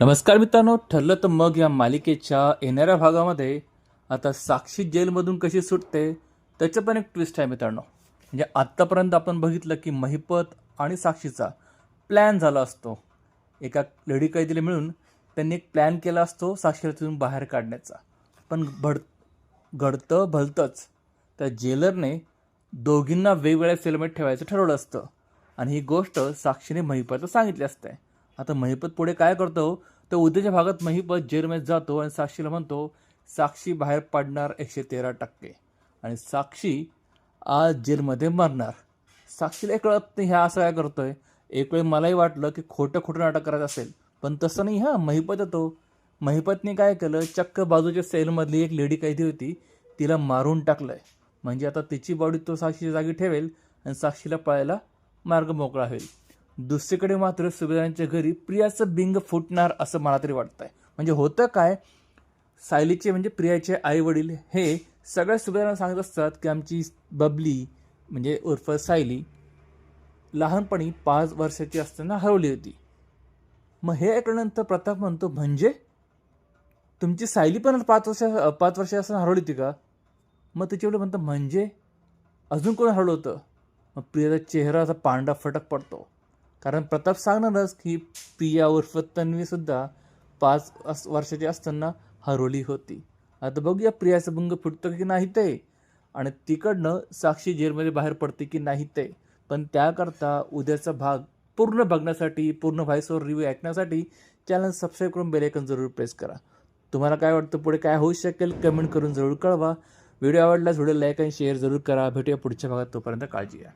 नमस्कार मित्रांनो ठरलं तर मग या मालिकेच्या येणाऱ्या भागामध्ये आता साक्षी जेलमधून कशी सुटते त्याचं पण एक ट्विस्ट आहे मित्रांनो. म्हणजे आत्तापर्यंत आपण बघितलं की महिपत आणि साक्षीचा प्लॅन झाला असतो. एका लेडी कैदीला मिळून त्यांनी एक प्लॅन केला असतो साक्षीला तिथून बाहेर काढण्याचा. पण भड घडतं भलतंच त्या जेलरने दोघींना वेगवेगळ्या सेलमध्ये ठेवायचं ठरवलं असतं. आणि ही गोष्ट साक्षीने महिपतला सांगितली असते. आता महिपत पुढे काय करतो? तर उद्याच्या भागात महिपत जेलमध्ये जातो आणि साक्षीला म्हणतो साक्षी बाहेर पडणार एकशे तेरा टक्के आणि साक्षी आज जेलमध्ये मरणार. साक्षीला एक कळत नाही ह्या असं काय करतोय? एक वेळ मलाही वाटलं की खोटं खोटं नाटक करायचं असेल पण तसं नाही हां महिपत येतो. महिपतने काय केलं? चक्क बाजूच्या सेलमधली एक लेडी कैदी होती तिला मारून टाकलंय. म्हणजे आता तिची बॉडी तो साक्षीच्या जागी ठेवेल आणि साक्षीला पळायला मार्ग मोकळा होईल. दुसरीकडे मात्र सुभेदारांच्या घरी प्रियाचं बिंग फुटणार असं मला तरी वाटतंय. म्हणजे होतं काय? सायलीचे म्हणजे प्रियाचे आई वडील हे सगळ्या सुभेदारांना सांगत असतात की आमची बबली म्हणजे उर्फ सायली लहानपणी पाच वर्षाची असताना हरवली होती. मग हे ऐकल्यानंतर प्रताप म्हणतो म्हणजे? तुमची सायली पण पाच वर्ष पाच वर्ष असताना हरवली होती का? मग तिच्याकडे म्हणतं म्हणजे? अजून कोण हरवलं होतं? मग प्रियाचा चेहरा असा पांढरा फटक पडतो. कारण प्रताप सांगणारच की प्रिया उर्फ तन्वीसुद्धा पाच अस वर्षाची असताना हरवली होती. आता बघूया प्रियाचं भंग फुटतो की नाही ते. आणि तिकडनं साक्षी जेलमध्ये बाहेर पडते की नाही ते. पण त्याकरता उद्याचा भाग पूर्ण बघण्यासाठी पूर्ण व्हायसवर रिव्ह्यू ऐकण्यासाठी चॅनल सबस्क्राईब करून बेलायकन जरूर प्रेस करा. तुम्हाला काय वाटतं पुढे काय होऊ शकेल कमेंट करून जरूर कळवा. व्हिडिओ आवडल्यास व्हिडिओ लाईक आणि शेअर जरूर करा. भेटूया पुढच्या भागात तोपर्यंत काळजी घ्या.